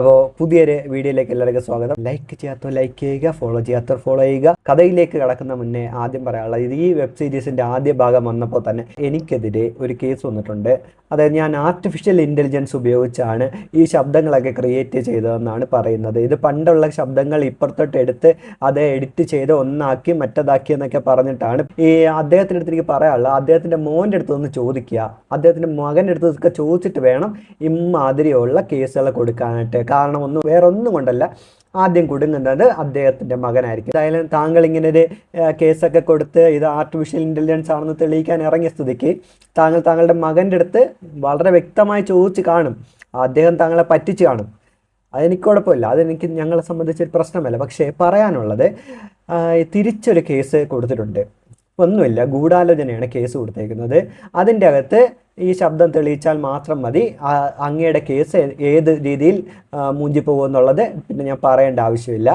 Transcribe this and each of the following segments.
അപ്പോൾ പുതിയൊരു വീഡിയോയിലേക്ക് എല്ലാവർക്കും സ്വാഗതം. ലൈക്ക് ചെയ്യാത്തവർ ലൈക്ക് ചെയ്യുക ഫോളോ ചെയ്യാത്തവർ ഫോളോ ചെയ്യുക. കഥയിലേക്ക് കടക്കുന്ന മുന്നേ ആദ്യം പറയാനുള്ളത് ഇത് ഈ വെബ് സീരീസിന്റെ ആദ്യ ഭാഗം വന്നപ്പോൾ തന്നെ എനിക്കെതിരെ ഒരു കേസ് വന്നിട്ടുണ്ട്. അതായത് ഞാൻ ആർട്ടിഫിഷ്യൽ ഇന്റലിജൻസ് ഉപയോഗിച്ചാണ് ഈ ശബ്ദങ്ങളൊക്കെ ക്രിയേറ്റ് ചെയ്തതെന്നാണ് പറയുന്നത്. ഇത് പണ്ടുള്ള ശബ്ദങ്ങൾ ഇപ്പുറത്തോട്ട് എടുത്ത് അത് എഡിറ്റ് ചെയ്ത് ഒന്നാക്കി മറ്റതാക്കി എന്നൊക്കെ പറഞ്ഞിട്ടാണ് ഈ അദ്ദേഹത്തിന്റെ അടുത്ത് എനിക്ക് പറയാനുള്ളത്. അദ്ദേഹത്തിന്റെ മോന്റെ അടുത്ത് ഒന്ന് ചോദിക്കുക. അദ്ദേഹത്തിന്റെ മകന്റെ അടുത്ത് ചോദിച്ചിട്ട് വേണം ഇമ്മാതിരിയുള്ള കേസുകൾ കൊടുക്കാനായിട്ട്. കാരണം ഒന്നും വേറെ ഒന്നും കൊണ്ടല്ല. ആദ്യം കുടുങ്ങുന്നത് അദ്ദേഹത്തിന്റെ മകനായിരിക്കും. എന്തായാലും താങ്കൾ ഇങ്ങനെ ഒരു കേസൊക്കെ കൊടുത്ത് ഇത് ആർട്ടിഫിഷ്യൽ ഇന്റലിജൻസ് ആണെന്ന് തെളിയിക്കാൻ ഇറങ്ങിയ സ്ഥിതിക്ക് താങ്കൾ താങ്കളുടെ മകന്റെ അടുത്ത് വളരെ വ്യക്തമായി ചോദിച്ച് കാണും. അദ്ദേഹം താങ്കളെ പറ്റിച്ച് കാണും. അതെനിക്ക് കുഴപ്പമില്ല. അതെനിക്ക് ഞങ്ങളെ സംബന്ധിച്ചൊരു പ്രശ്നമല്ല. പക്ഷേ പറയാനുള്ളത് തിരിച്ചൊരു കേസ് കൊടുത്തിട്ടുണ്ട്. ഒന്നുമില്ല. ഗൂഢാലോചനയാണ് കേസ് കൊടുത്തേക്കുന്നത്. അതിന്റെ അകത്ത് ഈ ശബ്ദം തെളിയിച്ചാൽ മാത്രം മതി. അങ്ങയുടെ കേസ് ഏത് രീതിയിൽ മൂഞ്ചിപ്പോകുമെന്നുള്ളത് മൂഞ്ചി പോകുമെന്നുള്ളത് പിന്നെ ഞാൻ പറയേണ്ട ആവശ്യമില്ല.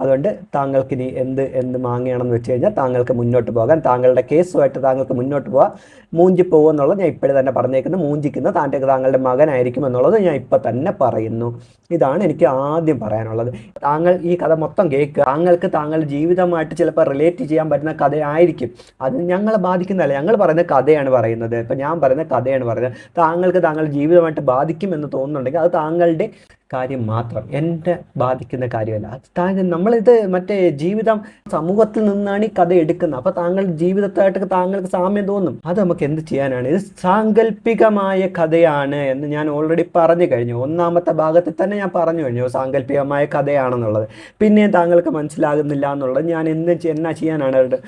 അതുകൊണ്ട് താങ്കൾക്ക് ഇനി എന്ത് എന്ത് മാങ്ങയാണെന്ന് വെച്ച് കഴിഞ്ഞാൽ താങ്കൾക്ക് മുന്നോട്ട് പോകാൻ താങ്കളുടെ കേസുമായിട്ട് താങ്കൾക്ക് മുന്നോട്ട് പോകാൻ മൂഞ്ചി പോകുമെന്നുള്ളത് ഞാൻ ഇപ്പോഴും തന്നെ പറഞ്ഞേക്കുന്നു. മൂഞ്ചിക്കുന്ന താന്റെ താങ്കളുടെ മകനായിരിക്കും എന്നുള്ളത് ഞാൻ ഇപ്പം തന്നെ പറയുന്നു. ഇതാണ് എനിക്ക് ആദ്യം പറയാനുള്ളത്. താങ്കൾ ഈ കഥ മൊത്തം കേൾക്കുക. താങ്കൾക്ക് താങ്കളുടെ ജീവിതമായിട്ട് ചിലപ്പോൾ റിലേറ്റ് ചെയ്യാൻ പറ്റുന്ന കഥയായിരിക്കും. അത് ഞങ്ങളെ ബാധിക്കുന്നതല്ല. ഞങ്ങൾ പറയുന്ന കഥയാണ് പറയുന്നത്. ഇപ്പം ഞാൻ പറയുന്ന കഥയാണ് പറയുന്നത്. താങ്കൾക്ക് താങ്കളുടെ ജീവിതമായിട്ട് ബാധിക്കും എന്ന് തോന്നുന്നുണ്ടെങ്കിൽ അത് താങ്കളുടെ കാര്യം മാത്രം. എന്റെ ബാധിക്കുന്ന കാര്യമല്ല. താങ്കൾ നമ്മളിത് മറ്റേ ജീവിതം സമൂഹത്തിൽ നിന്നാണ് ഈ കഥ എടുക്കുന്നത്. അപ്പോൾ താങ്കളുടെ ജീവിതത്തായിട്ട് താങ്കൾക്ക് സാമ്യം തോന്നും. അത് നമുക്ക് എന്ത് ചെയ്യാനാണ്? ഇത് സാങ്കല്പികമായ കഥയാണ് എന്ന് ഞാൻ ഓൾറെഡി പറഞ്ഞു കഴിഞ്ഞു. ഒന്നാമത്തെ ഭാഗത്തിൽ തന്നെ ഞാൻ പറഞ്ഞു കഴിഞ്ഞു സാങ്കല്പികമായ കഥയാണെന്നുള്ളത്. പിന്നെ താങ്കൾക്ക് മനസ്സിലാകുന്നില്ല എന്നുള്ളത് ഞാൻ എന്ത് എന്നാ ചെയ്യാനാണ്?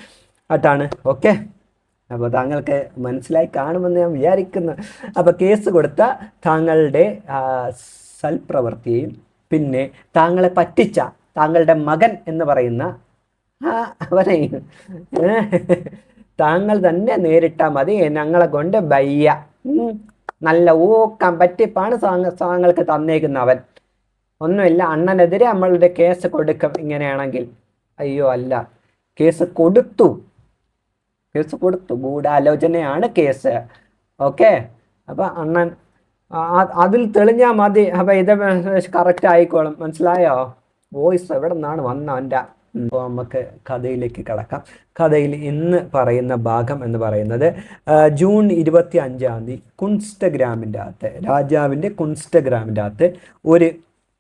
ആട്ടാണ് ഓക്കെ അപ്പോൾ താങ്കൾക്ക് മനസ്സിലായി കാണുമെന്ന് ഞാൻ വിചാരിക്കുന്നു. അപ്പോൾ കേസ് കൊടുത്ത താങ്കളുടെ സൽപ്രവൃത്തിയും പിന്നെ താങ്കളെ പറ്റിച്ച താങ്കളുടെ മകൻ എന്ന് പറയുന്ന ആ അവനെ ഏ, താങ്കൾ തന്നെ നേരിട്ടാൽ മതി. ഞങ്ങളെ കൊണ്ട് ബയ്യ നല്ല ഊക്കാൻ പറ്റിപ്പാണ് താങ്കൾ താങ്കൾക്ക് തന്നേക്കുന്നവൻ. ഒന്നുമില്ല അണ്ണനെതിരെ നമ്മളുടെ കേസ് കൊടുക്കും ഇങ്ങനെയാണെങ്കിൽ. അയ്യോ അല്ല. കേസ് കൊടുത്തു. കേസ് കൊടുത്തു. ഗൂഢാലോചനയാണ് കേസ്. ഓക്കെ? അപ്പൊ അണ്ണൻ അതിൽ തെളിഞ്ഞാൽ മതി. അപ്പൊ ഇത് കറക്റ്റ് ആയിക്കോളും മനസ്സിലായോ? വോയിസ് എവിടെ നിന്നാണ് വന്ന അവന്റെ അപ്പോൾ നമുക്ക് കഥയിലേക്ക് കടക്കാം. കഥയിൽ ഇന്ന് പറയുന്ന ഭാഗം എന്ന് പറയുന്നത് ജൂൺ ഇരുപത്തി അഞ്ചാം തീയതി കുൺസ്റ്റഗ്രാമിന്റെ അകത്ത് രാജാവിന്റെ കുൺസ്റ്റഗ്രാമിന്റെ അകത്ത് ഒരു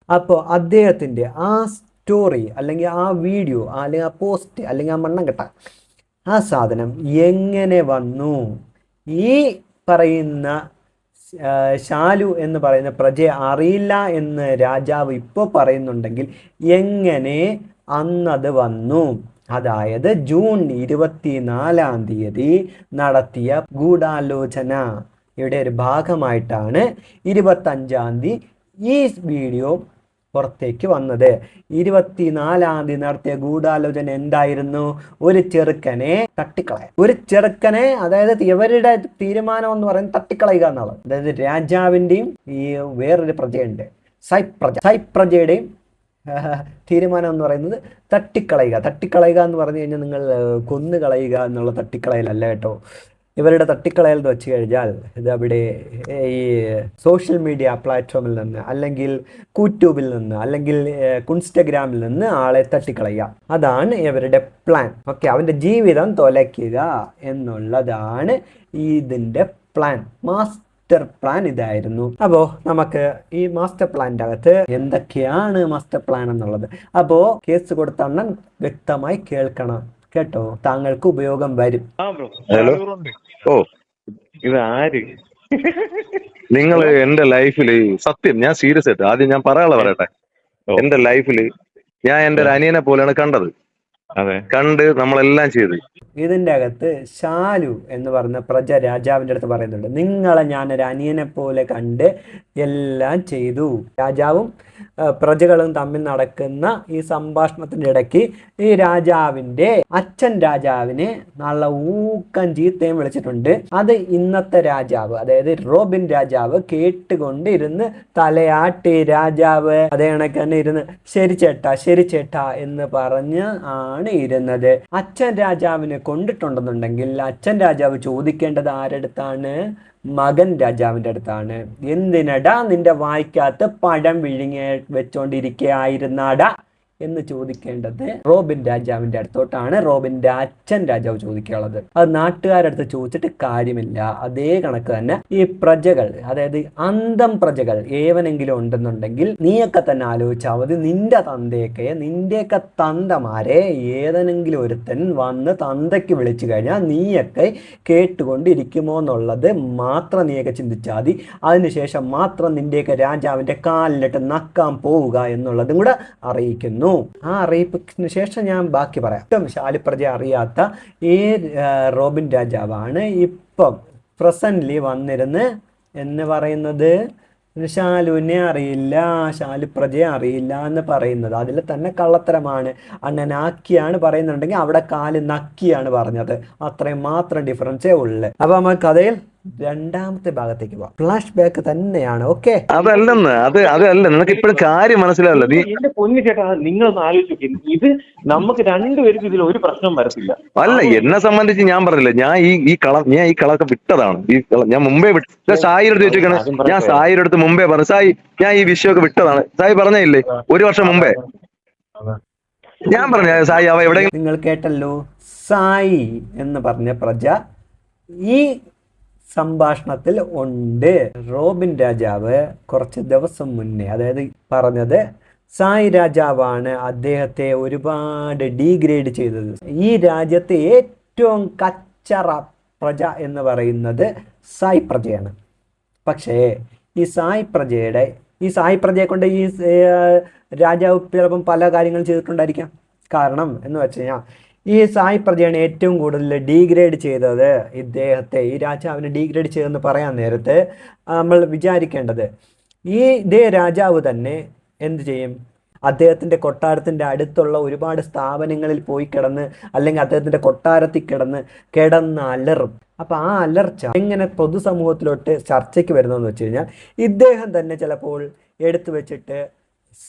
അപ്പോൾ അദ്ദേഹത്തിന്റെ ആ സ്റ്റോറി അല്ലെങ്കിൽ ആ വീഡിയോ അല്ലെങ്കിൽ ആ പോസ്റ്റ് അല്ലെങ്കിൽ ആ മണ്ണം കെട്ട ആ സാധനം എങ്ങനെ വന്നു? ഈ പറയുന്ന ശാലു എന്ന് പറയുന്ന പ്രജയെ അറിയില്ല എന്ന് രാജാവ് ഇപ്പോൾ പറയുന്നുണ്ടെങ്കിൽ എങ്ങനെ അന്നത് വന്നു. അതായത് ജൂൺ ഇരുപത്തിനാലാം തീയതി നടത്തിയ ഗൂഢാലോചന. ഇവിടെ ഒരു ഭാഗമായിട്ടാണ് ഇരുപത്തഞ്ചാം തീയതി ഈ വീഡിയോ പുറത്തേക്ക് വന്നത്. ഇരുപത്തിനാലാം തീയതി നടത്തിയ ഗൂഢാലോചന എന്തായിരുന്നു? ഒരു ചെറുക്കനെ തട്ടിക്കളയാൻ. ഒരു ചെറുക്കനെ അതായത് ഇവരുടെ തീരുമാനം എന്ന് പറയുന്നത് തട്ടിക്കളയുക എന്നുള്ളത്. അതായത് രാജാവിന്റെയും ഈ വേറൊരു പ്രജയുണ്ട്. സൈപ്രജ സൈപ്രജയുടെയും തീരുമാനം എന്ന് പറയുന്നത് തട്ടിക്കളയുക. തട്ടിക്കളയുക എന്ന് പറഞ്ഞു കഴിഞ്ഞാൽ നിങ്ങൾ കൊന്നുകളയുക കൊന്നു കളയുക എന്നുള്ള തട്ടിക്കളയലല്ല കേട്ടോ. ഇവരുടെ തട്ടിക്കളയൽ എന്ന് വെച്ച് കഴിഞ്ഞാൽ ഇത് അവിടെ ഈ സോഷ്യൽ മീഡിയ പ്ലാറ്റ്ഫോമിൽ നിന്ന് അല്ലെങ്കിൽ കൂട്യൂബിൽ നിന്ന് അല്ലെങ്കിൽ ഇൻസ്റ്റഗ്രാമിൽ നിന്ന് ആളെ തട്ടിക്കളയുക. അതാണ് ഇവരുടെ പ്ലാൻ ഓക്കെ അവന്റെ ജീവിതം തൊലയ്ക്കുക എന്നുള്ളതാണ് ഇതിന്റെ പ്ലാൻ മാസ്റ്റർ പ്ലാൻ ഇതായിരുന്നു. അപ്പോൾ നമുക്ക് ഈ മാസ്റ്റർ പ്ലാനിന്റെ അകത്ത് എന്തൊക്കെയാണ് മാസ്റ്റർ പ്ലാൻ എന്നുള്ളത്? അപ്പോൾ കേസ് കൊടുത്ത അണ്ണൻ വ്യക്തമായി കേൾക്കണം. കേട്ടോ? താങ്കൾക്ക് ഉപയോഗം വരും. ഓ ഇത് ആര് നിങ്ങൾ എന്റെ ലൈഫിൽ സത്യം ഞാൻ സീരിയസ് ആയിട്ട് ആദ്യം ഞാൻ പറയാനുള്ള പറയട്ടെ. എന്റെ ലൈഫിൽ ഞാൻ എന്റെ ഒരു അനിയനെ പോലെയാണ് കണ്ടത്. കണ്ട് നമ്മളെല്ലാം ചെയ്തു. ഇതിന്റെ അകത്ത് ശാലു എന്ന് പറഞ്ഞ പ്രജ രാജാവിന്റെ അടുത്ത് പറയുന്നുണ്ട്. നിങ്ങളെ ഞാൻ ഒരു അനിയനെ പോലെ കണ്ട് എല്ലാം ചെയ്തു. രാജാവും പ്രജകളും തമ്മിൽ നടക്കുന്ന ഈ സംഭാഷണത്തിന്റെ ഇടയ്ക്ക് ഈ രാജാവിന്റെ അച്ഛൻ രാജാവിനെ നല്ല ഊക്കം ചീത്തയും വിളിച്ചിട്ടുണ്ട്. അത് ഇന്നത്തെ രാജാവ് അതായത് റോബിൻ രാജാവ് കേട്ടുകൊണ്ടിരുന്ന് തലയാട്ടി രാജാവ് അതേ കണക്ക് തന്നെ ഇരുന്ന് ശരി ചേട്ടാ ശരി ചേട്ടാ എന്ന് പറഞ്ഞ് ആണ് ഇരുന്നത്. അച്ഛൻ രാജാവിനെ കൊണ്ടിട്ടുണ്ടെന്നുണ്ടെങ്കിൽ അച്ഛൻ രാജാവ് ചോദിക്കേണ്ടത് ആരടുത്താണ്? മകൻ രാജാവിന്റെ അടുത്താണ്. എന്തിനടാ നിന്റെ വായിക്കകത്ത് പഴം വിഴുങ്ങി വെച്ചോണ്ടിരിക്കുകയായിരുന്നാടാ എന്ന് ചോദിക്കേണ്ടത് റോബിൻ രാജാവിന്റെ അടുത്തോട്ടാണ്. റോബിന്റെ അച്ഛൻ രാജാവ് ചോദിക്കാനുള്ളത്. അത് നാട്ടുകാരുടെ അടുത്ത് ചോദിച്ചിട്ട് കാര്യമില്ല. അതേ കണക്ക് തന്നെ ഈ പ്രജകൾ അതായത് അന്തം പ്രജകൾ ഏവനെങ്കിലും ഉണ്ടെന്നുണ്ടെങ്കിൽ നീയൊക്കെ തന്നെ ആലോചിച്ചാൽ മതി. നിന്റെ തന്തയൊക്കെ നിന്റെയൊക്കെ തന്തമാരെ ഏതെങ്കിലും ഒരുത്തൻ വന്ന് തന്തയ്ക്ക് വിളിച്ചു കഴിഞ്ഞാൽ നീയൊക്കെ കേട്ടുകൊണ്ടിരിക്കുമോ എന്നുള്ളത് മാത്രം നീയൊക്കെ ചിന്തിച്ചാൽ മതി. അതിനുശേഷം മാത്രം നിന്റെയൊക്കെ രാജാവിന്റെ കാലിലിട്ട് നക്കാൻ പോവുക എന്നുള്ളതും കൂടെ അറിയിക്കുന്നു. ആ അറിയിപ്പിന് ശേഷം ഞാൻ ബാക്കി പറയാം. ഇപ്പം ശാലിപ്രജ അറിയാത്ത ഈ റോബിൻ രാജാവാണ് ഇപ്പം പ്രസന്റ്ലി വന്നിരുന്ന് എന്ന് പറയുന്നത്. ശാലുവിനെ അറിയില്ല ശാലുപ്രജയെ അറിയില്ല എന്ന് പറയുന്നത്. അതിൽ തന്നെ കള്ളത്തരമാണ്. അണ്ണനാക്കിയാണ് പറയുന്നുണ്ടെങ്കിൽ അവിടെ കാൽ നക്കിയാണ് പറഞ്ഞത്. അത്രയും മാത്രം ഡിഫറൻസേ ഉള്ളു. അപ്പൊ നമ്മൾ കഥയിൽ രണ്ടാമത്തെ ഭാഗത്തേക്ക് പോവാം. ഫ്ലാഷ് ബാക്ക് തന്നെയാണ് ഓക്കെ അതല്ലെന്ന് അത് അതല്ല നിനക്ക് ഇപ്പോഴും കാര്യം മനസ്സിലാവില്ല. നീ എന്റെ പൊന്നു ചേട്ടാ നിങ്ങളൊന്ന് ആലോചിച്ച് ഇത് നമുക്ക് രണ്ടുപേർക്കും ഇതിൽ ഒരു പ്രശ്നം വരത്തില്ല. അല്ല എന്നെ സംബന്ധിച്ച് ഞാൻ പറഞ്ഞില്ല ഞാൻ ഈ ഈ കള ഞാൻ ഈ കളൊക്കെ വിട്ടതാണ്. ഈ കള ഞാൻ മുമ്പേ വിട്ടു ഞാൻ സായിയുടെ അടുത്ത് ചോദിച്ചിരിക്കണേ ഞാൻ സായിയുടെ അടുത്ത് മുമ്പേ പറഞ്ഞു സായി ഞാൻ ഈ വിഷയമൊക്കെ വിട്ടതാണ്. സായി പറഞ്ഞില്ലേ ഒരു വർഷം മുമ്പേ? ഞാൻ പറഞ്ഞു സായി അവ എവിടെ നിങ്ങൾ കേട്ടല്ലോ സായി എന്ന് പറഞ്ഞ പ്രജ ഈ സംഭാഷണത്തിൽ ഉണ്ട്. റോബിൻ രാജാവ് കുറച്ച് ദിവസം മുന്നേ അതായത് പറഞ്ഞത് സായി രാജാവാണ് അദ്ദേഹത്തെ ഒരുപാട് ഡീഗ്രേഡ് ചെയ്തത്. ഈ രാജ്യത്തെ ഏറ്റവും കച്ചറ പ്രജ എന്ന് പറയുന്നത് സായി പ്രജയാണ്. പക്ഷേ ഈ സായി പ്രജയുടെ ഈ സായി പ്രജയെ കൊണ്ട് ഈ രാജാവ് ചിലപ്പം പല കാര്യങ്ങൾ ചെയ്തിട്ടുണ്ടായിരിക്കാം. കാരണം എന്ന് വെച്ച് കഴിഞ്ഞാൽ ഈ സായി പ്രജയാണ് ഏറ്റവും കൂടുതൽ ഡീഗ്രേഡ് ചെയ്തത് ഇദ്ദേഹത്തെ. ഈ രാജാവിനെ ഡീഗ്രേഡ് ചെയ്തെന്ന് പറയാൻ നേരത്തെ നമ്മൾ വിചാരിക്കേണ്ടത് ഈ ഇതേ രാജാവ് തന്നെ എന്ത് ചെയ്യും? അദ്ദേഹത്തിന്റെ കൊട്ടാരത്തിന്റെ അടുത്തുള്ള ഒരുപാട് സ്ഥാപനങ്ങളിൽ പോയി കിടന്ന് അല്ലെങ്കിൽ അദ്ദേഹത്തിന്റെ കൊട്ടാരത്തിൽ കിടന്ന് കിടന്ന് അലറും. അപ്പം ആ അലർച്ച എങ്ങനെ പൊതുസമൂഹത്തിലോട്ട് ചർച്ചയ്ക്ക് വരുന്നതെന്ന് വെച്ച് കഴിഞ്ഞാൽ ഇദ്ദേഹം തന്നെ ചിലപ്പോൾ എടുത്തു വെച്ചിട്ട്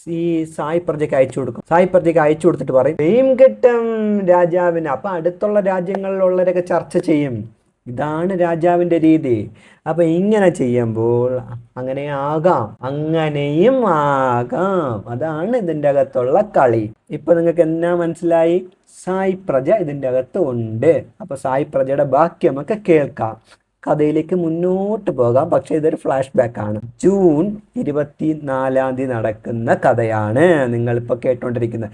ഈ സായി പ്രജയ്ക്ക് അയച്ചു കൊടുക്കും. സായി പ്രജയ്ക്ക് അയച്ചു കൊടുത്തിട്ട് പറയും ഫെയിം കിട്ടും രാജാവിന് അപ്പം അടുത്തുള്ള രാജ്യങ്ങളിലുള്ളവരൊക്കെ ചർച്ച ചെയ്യും. ഇതാണ് രാജാവിന്റെ രീതി. അപ്പം ഇങ്ങനെ ചെയ്യുമ്പോൾ അങ്ങനെ ആകാം. അങ്ങനെയും ആകാം. അതാണ് ഇതിന്റെ അകത്തുള്ള കളി. ഇപ്പൊ നിങ്ങൾക്ക് എന്നാ മനസ്സിലായി? സായി പ്രജ ഇതിന്റെ അകത്ത് ഉണ്ട്. അപ്പോൾ സായി പ്രജയുടെ ബാക്കി നമുക്ക് കേൾക്കാം. കഥയിലേക്ക് മുന്നോട്ട് പോകാം. പക്ഷെ ഇതൊരു ഫ്ലാഷ് ബാക്ക് ആണ്. ജൂൺ ഇരുപത്തി നാലാം തീയതി നടക്കുന്ന കഥയാണ് നിങ്ങൾ ഇപ്പൊ കേട്ടോണ്ടിരിക്കുന്നത്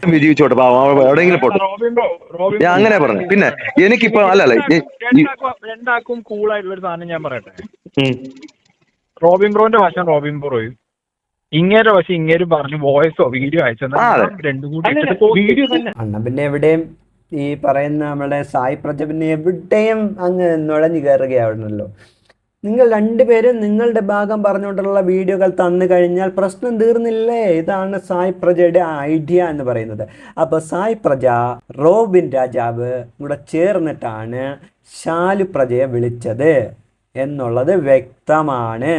അങ്ങനെ പറഞ്ഞു. പിന്നെ എനിക്കിപ്പോ അല്ലല്ല രണ്ടാക്കും കൂളായിട്ടുള്ള ഒരു സാധനം ഞാൻ പറയട്ടെ. റോബിൻ ബ്രോന്റെ വശം റോബിൻ ബ്രോയും ഇങ്ങേരെ വശം ഇങ്ങനെ പറഞ്ഞു വോയിസോ വീഡിയോ അയച്ചു. രണ്ടും കൂടി വീഡിയോ തന്നെ. അണ്ണ പിന്നെ എവിടെയും ഈ പറയുന്ന നമ്മുടെ സായി പ്രജ പിന്നെ എവിടെയും അങ്ങ് നുഴഞ്ഞു കയറുകയാവണല്ലോ നിങ്ങൾ രണ്ടുപേരും നിങ്ങളുടെ ഭാഗം പറഞ്ഞുകൊണ്ടുള്ള വീഡിയോകൾ തന്നു കഴിഞ്ഞാൽ പ്രശ്നം തീർന്നില്ലേ? ഇതാണ് സായി പ്രജയുടെ ഐഡിയ എന്ന് പറയുന്നത്. അപ്പോൾ സായി പ്രജ റോബിൻ രാജാവ് കൂടെ ചേർന്നിട്ടാണ് ശാലു പ്രജയെ വിളിച്ചത് എന്നുള്ളത് വ്യക്തമാണ്.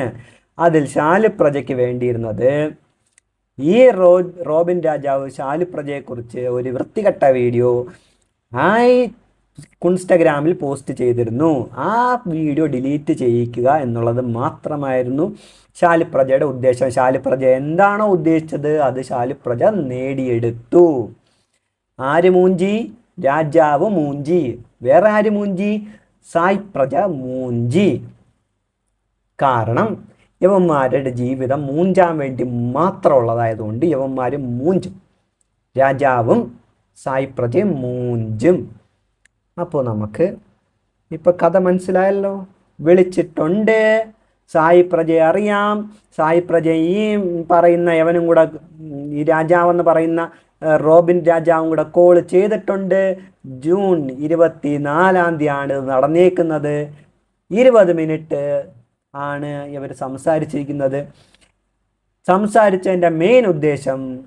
അതിൽ ശാലു പ്രജയ്ക്ക് വേണ്ടിയിരുന്നത് ഈ റോ റോബിൻ രാജാവ് ശാലുപ്രജയെക്കുറിച്ച് ഒരു വൃത്തികെട്ട വീഡിയോ ആയി ഇൻസ്റ്റാഗ്രാമിൽ പോസ്റ്റ് ചെയ്തിരുന്നു. ആ വീഡിയോ ഡിലീറ്റ് ചെയ്യിക്കുക എന്നുള്ളത് മാത്രമായിരുന്നു ശാലിപ്രജയുടെ ഉദ്ദേശം. ശാലിപ്രജ എന്താണോ ഉദ്ദേശിച്ചത് അത് ശാലിപ്രജ നേടിയെടുത്തു. ആര് മൂഞ്ചി രാജാവ് മൂഞ്ചി. വേറെ ആര് മൂഞ്ചി സായ് പ്രജ മൂഞ്ചി. കാരണം യവന്മാരുടെ ജീവിതം മൂഞ്ചാൻ വേണ്ടി മാത്രമുള്ളതായതുകൊണ്ട് യവന്മാർ മൂഞ്ചും. രാജാവും സായി പ്രജയും മൂഞ്ചും. അപ്പോൾ നമുക്ക് ഇപ്പോൾ കഥ മനസ്സിലായല്ലോ? വിളിച്ചിട്ടുണ്ട്. സായി പ്രജയെ അറിയാം. സായി പ്രജ ഈ പറയുന്ന യവനും കൂടെ ഈ രാജാവെന്ന് പറയുന്ന റോബിൻ രാജാവും കൂടെ കോൾ ചെയ്തിട്ടുണ്ട്. ജൂൺ ഇരുപത്തി നാലാം തീയതിയാണ് നടന്നേക്കുന്നത്. ഇരുപത് മിനിറ്റ് ആണ് ഇവർ സംസാരിച്ചിരിക്കുന്നത്. സംസാരിച്ചതിന്റെ മെയിൻ ഉദ്ദേശം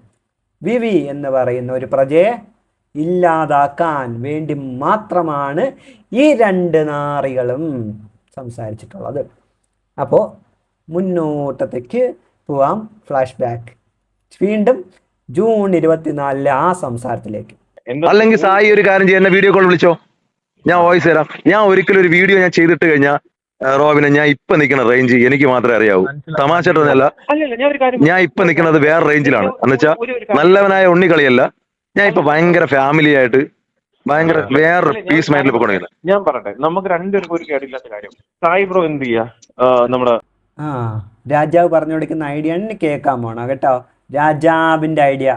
വിവി എന്ന് പറയുന്ന ഒരു പ്രജയെ ഇല്ലാതാക്കാൻ വേണ്ടി മാത്രമാണ് ഈ രണ്ട് നാറികളും സംസാരിച്ചിട്ടുള്ളത്. അപ്പോൾ മുന്നോട്ടത്തേക്ക് പോവാം. ഫ്ലാഷ് ബാക്ക് വീണ്ടും ജൂൺ ഇരുപത്തിനാലിലെ ആ സംസാരത്തിലേക്ക്. അല്ലെങ്കിൽ സായി ഒരു കാര്യം ചെയ്യുന്ന വീഡിയോ കോൾ വിളിച്ചോ? ഞാൻ വോയിസ് തരാം. ഞാൻ ഒരിക്കലും ഒരു വീഡിയോ ഞാൻ ചെയ്തിട്ട് കഴിഞ്ഞാൽ റോബിനെ ഞാൻ ഇപ്പൊ നിൽക്കുന്ന റേഞ്ച് എനിക്ക് മാത്രമേ അറിയാവൂ. തമാശ അല്ലല്ല ഞാൻ ഒരു കാര്യം ഞാൻ ഇപ്പൊ നിൽക്കുന്നത് വേറെ റേഞ്ചിലാണ് എന്നുവെച്ചാൽ നല്ലവനായ ഉണ്ണിക്കളിയല്ല ഞാൻ ഇപ്പൊ ഭയങ്കര ഫാമിലി ആയിട്ട് ഭയങ്കര വേറൊരു പീസ് മൈൻഡിൽ പോയിക്കൊണ്ടിരിക്കുന്നത് ഞാൻ പറയട്ടെ നമുക്ക് രണ്ടുപേർക്കും ഒരു കേടില്ലാത്ത കാര്യം. സായി ബ്രോ എന്ത് ചെയ്യാ? ആ, നമ്മുടെ ആ രാജാവ് പറഞ്ഞു കൊടുക്കുന്ന ഐഡിയ ആണ് കേൾക്കാൻ പോണോ കേട്ടോ? രാജാവിന്റെ ഐഡിയ.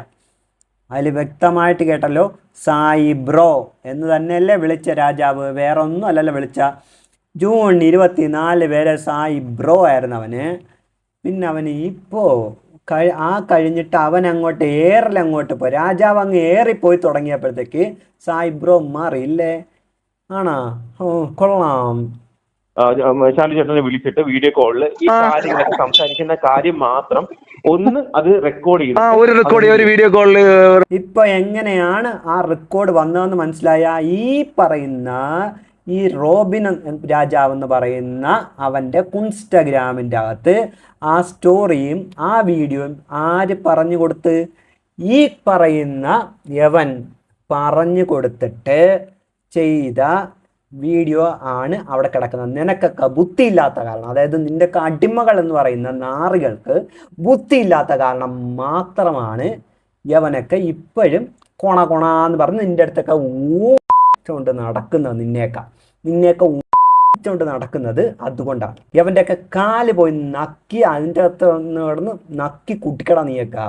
അതിൽ വ്യക്തമായിട്ട് കേട്ടല്ലോ സായി ബ്രോ എന്ന് തന്നെയല്ലേ വിളിച്ച രാജാവ് വേറെ ഒന്നും അല്ലല്ലോ വിളിച്ച. ജൂൺ ഇരുപത്തിനാല് പേരെ സായി ബ്രോ ആയിരുന്നു അവന് പിന്നെ അവന് ഇപ്പോൾ ആ കഴിഞ്ഞിട്ട് അവൻ അങ്ങോട്ട് ഏറിൽ അങ്ങോട്ട് പോയി. രാജാവ് അങ്ങ് ഏറിപ്പോയി തുടങ്ങിയപ്പോഴത്തേക്ക് സായിബ്രോ മാറിയില്ലേ? ആണോ? ഓ കൊള്ളാം. ശാന്തി ചേട്ടനെ വിളിച്ചിട്ട് വീഡിയോ കോളിൽ ഈ. കാര്യങ്ങളൊക്കെ സംസാരിക്കുന്ന കാര്യം മാത്രം ഒന്ന് അത് റെക്കോർഡ് ചെയ്തു ഒരു റെക്കോർഡ് ഒരു വീഡിയോ കോളിൽ ഇപ്പൊ എങ്ങനെയാണ് ആ റെക്കോർഡ് വന്നതെന്ന് മനസ്സിലായ? ഈ പറയുന്ന ഈ റോബിൻ രാജാവ് എന്ന് പറയുന്ന അവന്റെ ഇൻസ്റ്റഗ്രാമിന്റെ അകത്ത് ആ സ്റ്റോറിയും ആ വീഡിയോയും ആര് പറഞ്ഞു കൊടുത്ത്? ഈ പറയുന്ന യവൻ പറഞ്ഞു കൊടുത്തിട്ട് ചെയ്ത വീഡിയോ ആണ് അവിടെ കിടക്കുന്നത്. നിനക്കൊക്കെ ബുദ്ധിയില്ലാത്ത കാരണം അതായത് നിന്റെയൊക്കെ അടിമകൾ എന്ന് പറയുന്ന നാറികൾക്ക് ബുദ്ധിയില്ലാത്ത കാരണം മാത്രമാണ് യവനൊക്കെ ഇപ്പോഴും കൊണ കൊണ എന്ന് പറഞ്ഞ് നിന്റെ അടുത്തൊക്കെ ഊണ്ട് നടക്കുന്നത് നിന്നേക്കാം നിന്നേക്ക ഊണ്ട് നടക്കുന്നത് അതുകൊണ്ടാണ്. ഇവന്റെയൊക്കെ കാൽ പോയി നക്കി അതിന്റെ അകത്ത് നടന്ന് നക്കി കുട്ടിക്കട നീയൊക്കെ.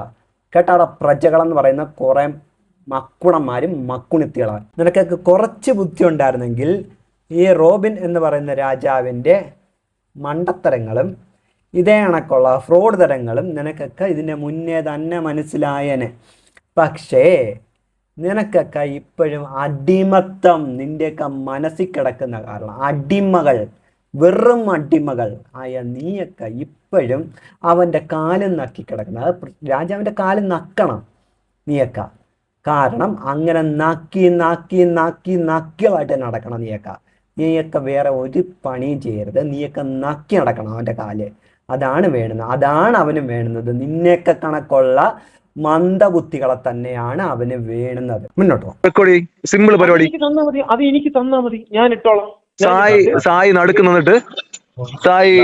കേട്ടാടാ പ്രജകളെന്ന് പറയുന്ന കുറേ മക്കുണന്മാരും മക്കുണിത്തികളാണ്. നിനക്കൊക്കെ കുറച്ച് ബുദ്ധി ഉണ്ടായിരുന്നെങ്കിൽ ഈ റോബിൻ എന്ന് പറയുന്ന രാജാവിന്റെ മണ്ടത്തരങ്ങളും ഇതേ കണക്കുള്ള ഫ്രോഡ് തരങ്ങളും നിനക്കൊക്കെ ഇതിന്റെ മുന്നേ തന്നെ മനസ്സിലായനെ. പക്ഷേ നിനക്കൊക്കെ ഇപ്പോഴും അടിമത്തം നിന്റെയൊക്കെ മനസ്സിൽ കിടക്കുന്ന കാരണം അടിമകൾ വെറും അടിമകൾ ആയ നീയൊക്കെ ഇപ്പോഴും അവന്റെ കാലും നക്കി കിടക്കുന്നത് അത് രാജാവിന്റെ കാലും നക്കണം നീയൊക്കെ. കാരണം അങ്ങനെ നക്കി നക്കി നക്കി നക്കികളായിട്ട് നടക്കണം നീയൊക്കെ. നീയൊക്കെ വേറെ ഒരു പണിയും ചെയ്യരുത്. നീയൊക്കെ നക്കി നടക്കണം അവന്റെ കാൽ അതാണ് വേണ്ടുന്നത്. അതാണ് അവനും വേണ്ടുന്നത്. നിന്നെയൊക്കെ കണക്കുള്ള മന്ദബുദ്ധികളെ തന്നെയാണ് അവന് വേണുന്നത്. മുന്നോട്ടോ റെക്കോർഡ് സിമ്പിൾ പരിപാടി. എനിക്ക് തന്നാ മതി അത് എനിക്ക് തന്നാ മതി. ഞാൻ ഇട്ടോളാം. സായി സായി നടുക്ക് നിന്നിട്ട് സായി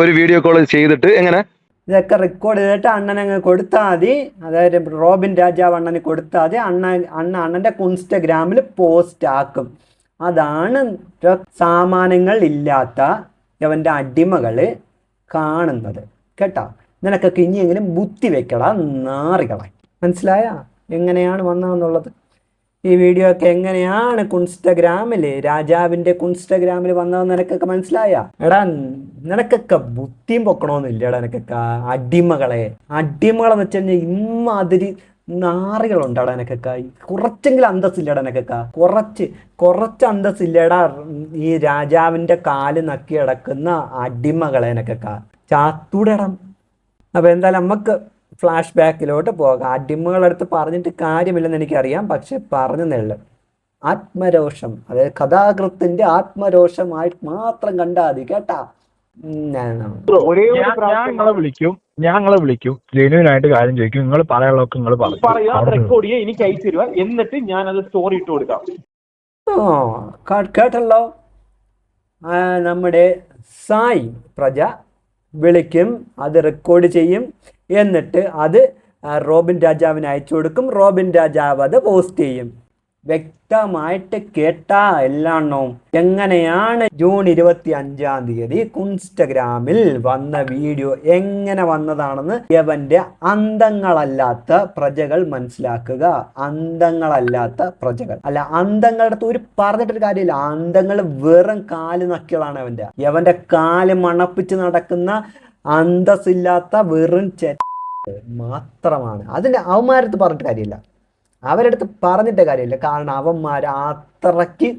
ഒരു വീഡിയോ കോൾ ചെയ്തിട്ട് എങ്ങനെ? ഇതൊക്കെ റെക്കോർഡ് ചെയ്തിട്ട് അണ്ണനങ്ങ് കൊടുത്താൽ മതി. അതായത് റോബിൻ രാജാവ് അണ്ണന് കൊടുത്താൽ മതി. അണ്ണ അണ്ണ അണ്ണന്റെ ഇൻസ്റ്റഗ്രാമിൽ പോസ്റ്റ് ആക്കും. അതാണ് സാമാനങ്ങൾ ഇല്ലാത്ത അവന്റെ അടിമകൾ കാണുന്നത്. കേട്ടോ? നിനക്കൊക്കെ ഇനിയെങ്കിലും ബുദ്ധി വെക്കടാ നാറികളായി മനസ്സിലായ? എങ്ങനെയാണ് വന്നതെന്നുള്ളത്? ഈ വീഡിയോ ഒക്കെ എങ്ങനെയാണ് കുൻസ്റ്റഗ്രാമിൽ രാജാവിന്റെ കുൻസ്റ്റഗ്രാമിൽ വന്നതെന്ന് നിനക്കൊക്കെ മനസ്സിലായ? എടാ നിനക്കൊക്കെ ബുദ്ധിയും പൊക്കണമെന്നില്ല എടാ നിനക്കൊക്കെ അടിമകളെ. അടിമകളെന്ന് വെച്ച് കഴിഞ്ഞാൽ ഇമ്മാതിരി നാറികളുണ്ടടാ നിനക്കൊക്കെ. കുറച്ചെങ്കിലും അന്തസ്സില്ലടാ നിനക്കൊക്കെ. കുറച്ച് കുറച്ച് അന്തസ്സില്ലടാ ഈ രാജാവിന്റെ കാൽ നക്കി കിടക്കുന്ന അടിമകളെ നിനക്കൊക്കെ. ചാത്തൂടണം അപ്പോൾ എന്തായാലും നമുക്ക് ഫ്ലാഷ് ബാക്കിലോട്ട് പോകാം. അടിമകളടുത്ത് പറഞ്ഞിട്ട് കാര്യമില്ലെന്ന് എനിക്കറിയാം. പക്ഷെ പറഞ്ഞു നെള്ളു ആത്മരോഷം. അതായത് കഥാകൃത്തിന്റെ ആത്മരോഷമായിട്ട് മാത്രം കണ്ടാൽ മതി കേട്ടാ നിങ്ങളെ വിളിക്കും. ഞങ്ങളെ വിളിക്കും. ജെന്യൂൻ ആയിട്ട് കാര്യം ചോദിക്കും. നിങ്ങൾ പറയാനുള്ളതൊക്കെ നിങ്ങൾ പറയും. റെക്കോർഡ് എനിക്ക് അയച്ചു തരുക എന്നിട്ട് ഞാൻ അത് സ്റ്റോറി ഇട്ട് കൊടുക്കാം. ഓ കേട്ടല്ലോ? ആ, നമ്മുടെ സായി പ്രജ വിളിക്കും അത് റെക്കോർഡ് ചെയ്യും. എന്നിട്ട് അത് റോബിൻ രാജാവിന് അയച്ചു കൊടുക്കും. റോബിൻ രാജാവ് അത് പോസ്റ്റ് ചെയ്യും. വ്യക്തമായിട്ട് കേട്ട എല്ലാണ്ണവും എങ്ങനെയാണ് ജൂൺ ഇരുപത്തി അഞ്ചാം തീയതി ഇൻസ്റ്റഗ്രാമിൽ വന്ന വീഡിയോ എങ്ങനെ വന്നതാണെന്ന് യവന്റെ അന്തങ്ങളല്ലാത്ത പ്രജകൾ മനസ്സിലാക്കുക. അന്തങ്ങളല്ലാത്ത പ്രജകൾ. അല്ല അന്തങ്ങളുടെ അടുത്ത് ഒരു പറഞ്ഞിട്ടൊരു കാര്യമില്ല. അന്തങ്ങൾ വെറും കാൽ നക്കികളാണ് അവന്റെ യവന്റെ കാൽ മണപ്പിച്ച് നടക്കുന്ന അന്തസ്സില്ലാത്ത വെറും ചെ മാത്രമാണ്. അതിന്റെ അവമാരത്ത് പറഞ്ഞിട്ട് കാര്യമില്ല. അവരടുത്ത് പറഞ്ഞിട്ട് കാര്യമില്ല. കാരണം അവന്മാർ അത്രയ്ക്ക്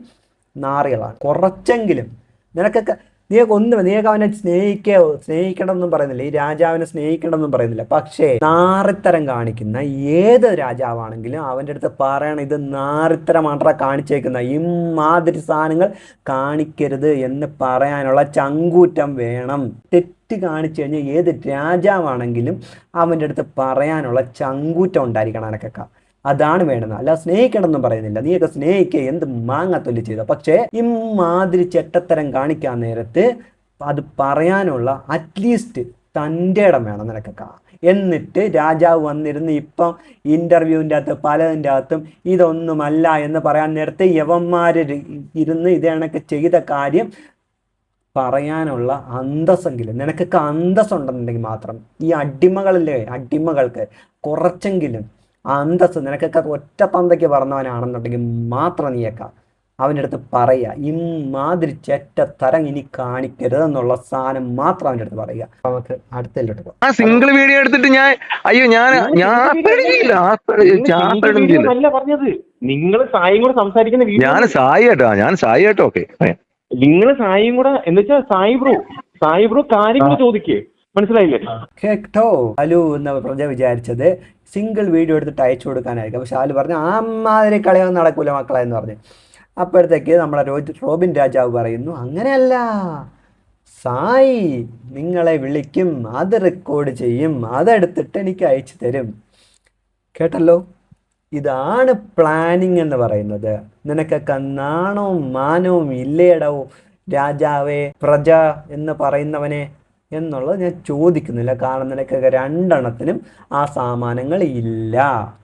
നാറികളാണ്. കുറച്ചെങ്കിലും നിനക്കൊക്കെ നീയൊക്കെ ഒന്നും നീയൊക്കെ അവനെ സ്നേഹിക്കോ സ്നേഹിക്കണമെന്നും പറയുന്നില്ല. ഈ രാജാവിനെ സ്നേഹിക്കണമെന്നും പറയുന്നില്ല. പക്ഷേ നാറിത്തരം കാണിക്കുന്ന ഏത് രാജാവാണെങ്കിലും അവന്റെ അടുത്ത് പറയണം ഇത് നാറിത്തരം മാത്രം കാണിച്ചേക്കുന്ന ഇമാതിരി സാധനങ്ങൾ കാണിക്കരുത് എന്ന് പറയാനുള്ള ചങ്കൂറ്റം വേണം. തെറ്റ് കാണിച്ചു കഴിഞ്ഞാൽ ഏത് രാജാവാണെങ്കിലും അവന്റെ അടുത്ത് പറയാനുള്ള ചങ്കൂറ്റം ഉണ്ടായിരിക്കണം എനക്കൊക്കെ അതാണ് വേണ്ടത്. അല്ല സ്നേഹിക്കണമെന്നും പറയുന്നില്ല. നീയൊക്കെ സ്നേഹിക്കുക എന്ത് മാങ്ങ മാങ്ങാത്തൊല്ലി ചെയ്ത. പക്ഷേ ഇമാതിരി ചെട്ടത്തരം കാണിക്കാൻ നേരത്ത് അത് പറയാനുള്ള അറ്റ്ലീസ്റ്റ് തന്റെ ഇടം വേണം നിനക്കൊക്കെ. എന്നിട്ട് രാജാവ് വന്നിരുന്ന് ഇപ്പം ഇന്റർവ്യൂവിന്റെ അകത്ത് പലതിന്റെ അകത്തും ഇതൊന്നുമല്ല എന്ന് പറയാൻ നേരത്തെ യവന്മാർ ഇരുന്ന് ഇത് കണക്ക് ചെയ്ത കാര്യം പറയാനുള്ള അന്തസ്സെങ്കിലും നിനക്കൊക്കെ അന്തസ്സുണ്ടെന്നുണ്ടെങ്കിൽ മാത്രം ഈ അടിമകളിലെ അടിമകൾക്ക് കുറച്ചെങ്കിലും ആ അന്തസ്സ് നിനക്കൊക്കെ ഒറ്റ തന്തയ്ക്ക് പറഞ്ഞവനാണെന്നുണ്ടെങ്കിൽ മാത്രം നീയക്ക അവന്റെ അടുത്ത് പറയുക. ഇമാതിരി ചെറ്റ തരം ഇനി കാണിക്കരുതെന്നുള്ള സാധനം മാത്രം അവന്റെ അടുത്ത് പറയുക നമുക്ക് അടുത്തല്ലോട്ട് പോകാം. ആ സിംഗിൾ വീഡിയോ എടുത്തിട്ട് ഞാൻ അയ്യോ ഞാൻ ഞാൻ പറഞ്ഞത്. നിങ്ങൾ സായും കൂടെ സംസാരിക്കുന്ന വീഡിയോ ഞാൻ സായി കേട്ടോ ഞാൻ സായി കേട്ടോ ഓക്കെ നിങ്ങൾ സായും കൂടെ എന്ന് വെച്ചാൽ സായി ബ്രോ സായി ബ്രോ കാര്യങ്ങൾ ചോദിക്കേ. മനസ്സിലായില്ലേ? കേട്ടോ അലു എന്ന പ്രജ വിചാരിച്ചത്. സിംഗിൾ വീഡിയോ എടുത്തിട്ട് അയച്ചു കൊടുക്കാനായിരിക്കും. പക്ഷെ ആൽ പറഞ്ഞു ആ മാതിരി കളിയൊന്നും നടക്കൂല മക്കളെ എന്ന് പറഞ്ഞു. അപ്പോഴത്തേക്ക് നമ്മളെ രോഹിത് റോബിൻ രാജാവ് പറയുന്നു അങ്ങനെയല്ല. സായി നിങ്ങളെ വിളിക്കും. അത് റെക്കോർഡ് ചെയ്യും. അതെടുത്തിട്ട് എനിക്ക് അയച്ചു തരും. കേട്ടല്ലോ? ഇതാണ് പ്ലാനിങ് എന്ന് പറയുന്നത്. നിനക്കൊക്കെ നാണവും മാനവും ഇല്ലേടോ? രാജാവേ പ്രജ എന്ന് പറയുന്നവനെ എന്നുള്ളത് ഞാൻ ചോദിക്കുന്നില്ല. കാരണം നിനക്കൊക്കെ രണ്ടെണ്ണത്തിനും ആ സാമാനങ്ങൾ ഇല്ല.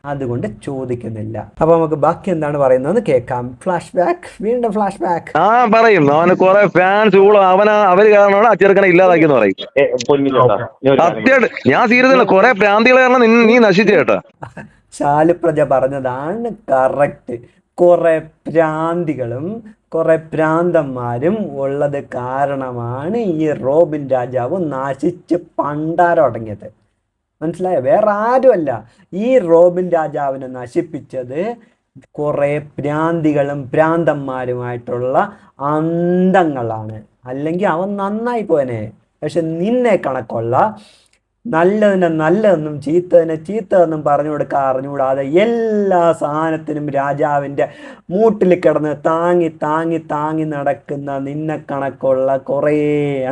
അതുകൊണ്ട് ചോദിക്കുന്നില്ല. അപ്പൊ നമുക്ക് ബാക്കി എന്താണ് പറയുന്നത് കേൾക്കാം. ഫ്ലാഷ് ബാക്ക് വീണ്ടും ഫ്ലാഷ് ബാക്ക് ആ പറയും. അവന് കുറെ ഫാൻസ് അവന അവർ കാരണമാണ് ആ ചെറുക്കനെ ഇല്ലാതാക്കിയെന്ന് പറയും. സത്യമായിട്ട് ഞാൻ സീരിയസ് കുറെ പ്രാന്തികൾ കാരണം നീ നശിച്ചു കേട്ടാ ശാലുപ്രജ പറഞ്ഞതാണ് കറക്റ്റ് കുറെ പ്രാന്തികളും കുറെ പ്രാന്തന്മാരും ഉള്ളത് കാരണമാണ് ഈ റോബിൻ രാജാവ് നശിച്ച് പണ്ടാരടങ്ങിയത് മനസ്സിലായോ? വേറെ ആരുമല്ല. ഈ റോബിൻ രാജാവിനെ നശിപ്പിച്ചത് കുറെ പ്രാന്തികളും പ്രാന്തന്മാരുമായിട്ടുള്ള അന്തങ്ങളാണ്. അല്ലെങ്കിൽ അവൻ നന്നായി പോയനെ. പക്ഷെ നിന്നെ കണക്കുള്ള നല്ലതിനെ നല്ലതെന്നും ചീത്തതിനെ ചീത്തതെന്നും പറഞ്ഞു കൊടുക്കാൻ അറിഞ്ഞുകൂടാതെ എല്ലാ സാധനത്തിനും രാജാവിന്റെ മൂട്ടിൽ കിടന്ന് താങ്ങി താങ്ങി താങ്ങി നടക്കുന്ന നിന്നെ കണക്കുള്ള കുറേ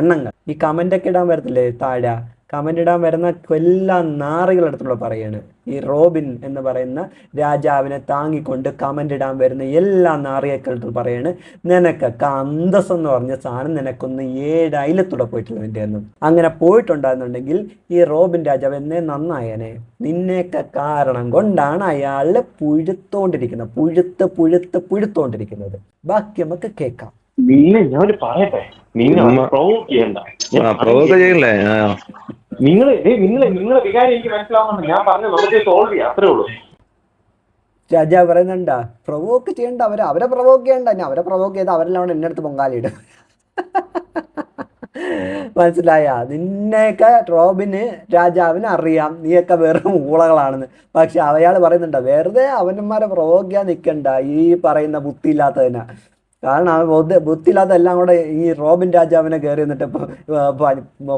എണ്ണങ്ങൾ. ഈ കമന്റൊക്കെ ഇടാൻ വരത്തില്ലേ താഴെ? കമന്റ് ഇടാൻ വരുന്ന എല്ലാ നാറികളടുത്തുള്ള പറയാണ്. ഈ റോബിൻ എന്ന് പറയുന്ന രാജാവിനെ താങ്ങിക്കൊണ്ട് കമന്റ് ഇടാൻ വരുന്ന എല്ലാ നാറികൾക്കും പറയാണ്. നിനക്ക് അന്തസ് എന്ന് പറഞ്ഞ സാധനം നിനക്കൊന്ന് ഏഴ് അയലത്തൂടെ നിന്റെ ഒന്നും അങ്ങനെ പോയിട്ടുണ്ടായിരുന്നുണ്ടെങ്കിൽ ഈ റോബിൻ രാജാവ് എന്നെ നന്നായനെ. നിന്നെയൊക്കെ കാരണം കൊണ്ടാണ് അയാൾ പുഴുത്തോണ്ടിരിക്കുന്നത്. പുഴുത്ത് പുഴുത്ത് പുഴുത്തോണ്ടിരിക്കുന്നത്. ബാക്കി നമുക്ക് കേൾക്കാം. നിന്നെ ഞാൻ പറയട്ടെ? നിങ്ങൾ. പ്രൊവോക്ക് ചെയ്യണ്ട. ആ പ്രവൊക്കെ ചെയ്യില്ലേ? ആ. നിങ്ങൾ നിങ്ങളെ നിങ്ങളെ വികാരം എനിക്ക് മനസ്സിലാവുന്നുണ്ട് ഞാൻ പറഞ്ഞു നമുക്ക് സോൾവ് ചെയ്യാം. അത്രേ ഉള്ളൂ. രാജാവ് പറയുന്നുണ്ടാ പ്രൊവോക്ക് ചെയ്യണ്ട അവരെ അവരെ പ്രൊവോക്ക് ചെയ്യണ്ട ഞാൻ അവരെ പ്രൊവോക്ക് ചെയ്ത് അവരെല്ലാം എന്നെ അടുത്ത് പൊങ്കാലിടും മനസ്സിലായ? നിന്നെയൊക്കെ റോബിന് രാജാവിന് അറിയാം. നീയൊക്കെ വെറും ഊളകളാണെന്ന്. പക്ഷെ അയാൾ പറയുന്നുണ്ട് വെറുതെ അവന്മാരെ പ്രൊവോക്ക് ചെയ്യാൻ നിൽക്കണ്ട ഈ പറയുന്ന ബുദ്ധിയില്ലാത്തതിനാ. കാരണം ആ ബുദ്ധി ബുദ്ധിയില്ലാത്ത എല്ലാം കൂടെ ഈ റോബിൻ രാജാവിനെ കയറി നിന്നിട്ട് ഇപ്പോൾ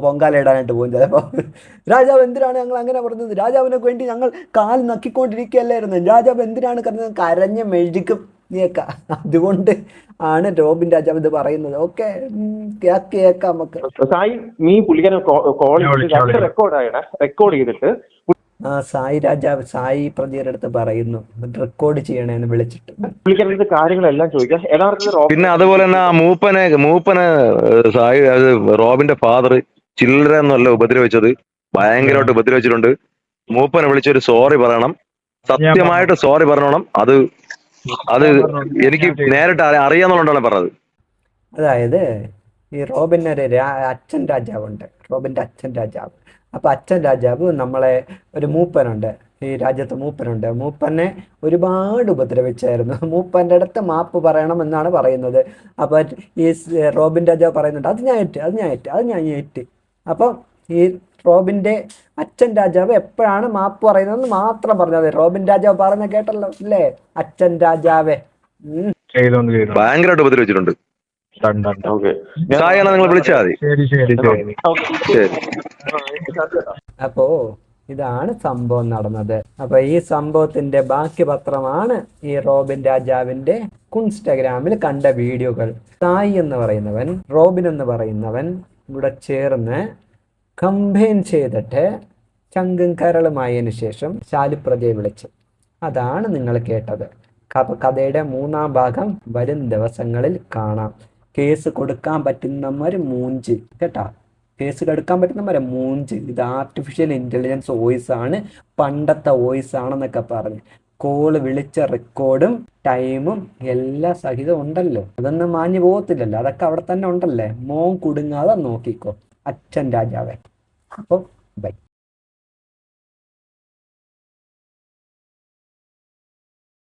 പൊങ്കാല ഇടാനായിട്ട് പോകും ചിലപ്പോൾ രാജാവ് എന്തിനാണ് ഞങ്ങൾ അങ്ങനെ പറഞ്ഞത്? രാജാവിനെ വേണ്ടി ഞങ്ങൾ കാൽ നക്കിക്കൊണ്ടിരിക്കുകയല്ലായിരുന്നു. രാജാവ് എന്തിനാണ് കരുതുന്നത് കരഞ്ഞ് മെഴുകും. നീക്ക അതുകൊണ്ട് ആണ് റോബിൻ രാജാവ് ഇത് പറയുന്നത്. ഓക്കെ. കേക്കാം നമുക്ക്. സായി നീ പുള്ളിക്കാരൻ റെക്കോർഡ് ചെയ്തിട്ട് ആ സായി രാജാവ് സായി പ്രതിയുടെ അടുത്ത് പറയുന്നു. റെക്കോർഡ് ചെയ്യണേന്ന് വിളിച്ചിട്ട്. കാര്യങ്ങളെല്ലാം ചോദിക്കാം. യഥാർത്ഥത്തിൽ റോബിൻ. പിന്നെ അതുപോലെ തന്നെ ആ മൂപ്പനെ മൂപ്പനെ സായി അത് റോബിന്റെ ഫാദർ ചില്ലറ എന്നല്ല ഉപദ്രവിച്ചത്. ഭയങ്കരമായിട്ട് ഉപദ്രവിച്ചിട്ടുണ്ട്. മൂപ്പനെ വിളിച്ചൊരു സോറി പറയണം. സത്യമായിട്ട് സോറി പറയണം അത് അത് എനിക്ക് നേരിട്ട് അറി- അറിയാന്നുള്ളതാണ് പറഞ്ഞത്. അതായത് ഈ റോബിന് ഒരു രാ അച്ഛൻ രാജാവുണ്ട്. റോബിന്റെ അച്ഛൻ രാജാവ്. അപ്പോൾ അച്ഛൻ രാജാവ് നമ്മളെ ഒരു മൂപ്പനുണ്ട്. ഈ രാജ്യത്ത് മൂപ്പനുണ്ട്. മൂപ്പനെ ഒരുപാട് ഉപദ്രവിച്ചായിരുന്നു. മൂപ്പന്റെ അടുത്ത് മാപ്പ് പറയണം എന്നാണ് പറയുന്നത്. അപ്പോൾ ഈ റോബിൻ രാജാവ് പറയുന്നുണ്ട് അത് ഞാൻ ഏറ്റ് അത് ഞാൻ ഏറ്റ് അത് ഞാൻ ഏറ്റ്. അപ്പം ഈ റോബിന്റെ അച്ഛൻ രാജാവ് എപ്പോഴാണ് മാപ്പ് പറയുന്നതെന്ന് മാത്രം പറഞ്ഞത് റോബിൻ രാജാവ് പറഞ്ഞ കേട്ടല്ലോ അല്ലേ? അച്ഛൻ രാജാവേ. ഭയങ്കരമായിട്ട് ഉപദ്രവിച്ചിട്ടുണ്ട്. സായാണ് നിങ്ങൾ വിളിച്ചാൽ മതി. ശരി ശരി. ശരി ശരി. അപ്പോ ഇതാണ് സംഭവം നടന്നത്. അപ്പൊ ഈ സംഭവത്തിന്റെ ബാക്കി പത്രമാണ് ഈ റോബിൻ രാജാവിന്റെ ഇൻസ്റ്റാഗ്രാമിൽ കണ്ട വീഡിയോകൾ. സായി എന്ന് പറയുന്നവൻ റോബിൻ എന്ന് പറയുന്നവൻ ഇവിടെ ചേർന്ന് കമ്പയിൻ ചെയ്തിട്ട് ചങ്കും കരളുമായതിനു ശേഷം ശാലിപ്രജയെ വിളിച്ചു. അതാണ് നിങ്ങൾ കേട്ടത്. കഥയുടെ മൂന്നാം ഭാഗം വരും ദിവസങ്ങളിൽ കാണാം. കേസ് കൊടുക്കാൻ പറ്റുന്നവര് മൂഞ്ച് കേട്ടാ? കേസ് കെടുക്കാൻ പറ്റുന്നവരെ മൂഞ്ച്. ഇത് ആർട്ടിഫിഷ്യൽ ഇന്റലിജൻസ് വോയിസ് ആണ് പണ്ടത്തെ വോയിസ് ആണെന്നൊക്കെ പറഞ്ഞ്. കോൾ വിളിച്ച റെക്കോർഡും ടൈമും എല്ലാ സഹിതം ഉണ്ടല്ലോ. അതൊന്നും മാഞ്ഞു പോകത്തില്ലല്ലോ. അതൊക്കെ അവിടെ തന്നെ ഉണ്ടല്ലേ? മോൻ കുടുങ്ങാതെ നോക്കിക്കോ. അച്ഛൻ രാജാവേ. അപ്പോൾ ബൈ